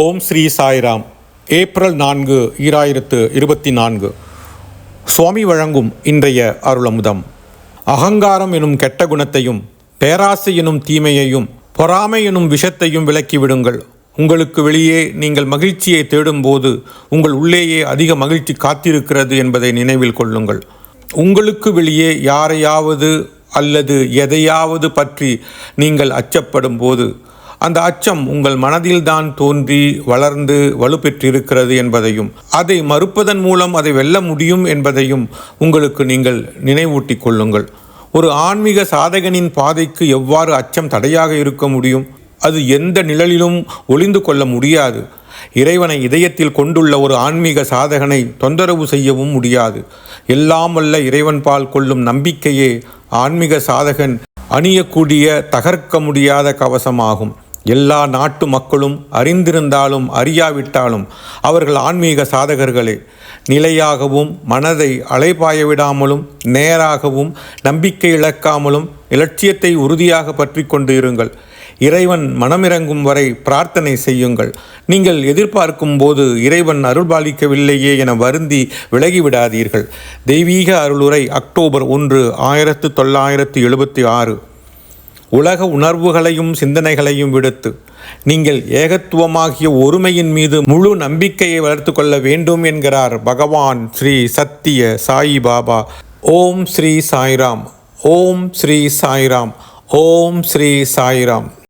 ஓம் Sri Sairam. April நான்கு ஈராயிரத்து இருபத்தி நான்கு சுவாமி வழங்கும் இன்றைய அருளமுதம். அகங்காரம் எனும் கெட்ட குணத்தையும் பேராசை எனும் தீமையையும் பொறாமை எனும் விஷத்தையும் விலக்கிவிடுங்கள் உங்களுக்கு வெளியே நீங்கள் மகிழ்ச்சியை தேடும்போது உங்கள் உள்ளேயே அதிக மகிழ்ச்சி காத்திருக்கிறது என்பதை நினைவில் கொள்ளுங்கள். உங்களுக்கு வெளியே யாரையாவது அல்லது எதையாவது பற்றி நீங்கள் அச்சப்படும் போது அந்த அச்சம் உங்கள் மனதில்தான் தோன்றி வளர்ந்து வலுப்பெற்றிருக்கிறது என்பதையும் அதை மறுப்பதன் மூலம் அதை வெல்ல முடியும் என்பதையும் உங்களுக்கு நீங்கள் நினைவூட்டிக் கொள்ளுங்கள். ஒரு ஆன்மீக சாதகனின் பாதைக்கு எவ்வாறு அச்சம் தடையாக இருக்க முடியும்? அது எந்த நிழலிலும் ஒளிந்து கொள்ள முடியாது. இறைவனை இதயத்தில் கொண்டுள்ள ஒரு ஆன்மீக சாதகனை தொந்தரவு செய்யவும் முடியாது. எல்லாம் வல்ல இறைவன் பால் கொள்ளும் நம்பிக்கையே ஆன்மீக சாதகன் அணியக்கூடிய தகர்க்க முடியாத கவசமாகும். எல்லா நாட்டு மக்களும் அறிந்திருந்தாலும் அறியாவிட்டாலும் அவர்கள் ஆன்மீக சாதகர்களே. நிலையாகவும் மனதை அலைபாய விடாமலும் நேராகவும் நம்பிக்கை இழக்காமலும் இலட்சியத்தை உறுதியாக பற்றி கொண்டு இருங்கள் இறைவன் மனமிறங்கும் வரை பிரார்த்தனை செய்யுங்கள். நீங்கள் எதிர்பார்க்கும் போது இறைவன் அருள்பாலிக்கவில்லையே என வருந்தி விலகிவிடாதீர்கள். தெய்வீக அருளுரை அக்டோபர் ஒன்று ஆயிரத்து தொள்ளாயிரத்து எழுபத்தி ஆறு. உலக உணர்வுகளையும் சிந்தனைகளையும் விடுத்து நீங்கள் ஏகத்துவமாகிய ஒருமையின் மீது முழு நம்பிக்கையை வளர்த்து கொள்ள வேண்டும் என்கிறார் பகவான் ஸ்ரீ சத்திய சாயி பாபா. ஓம் ஸ்ரீ சாய்ராம். ஓம் ஸ்ரீ சாய்ராம். ஓம் ஸ்ரீ சாய்ராம்.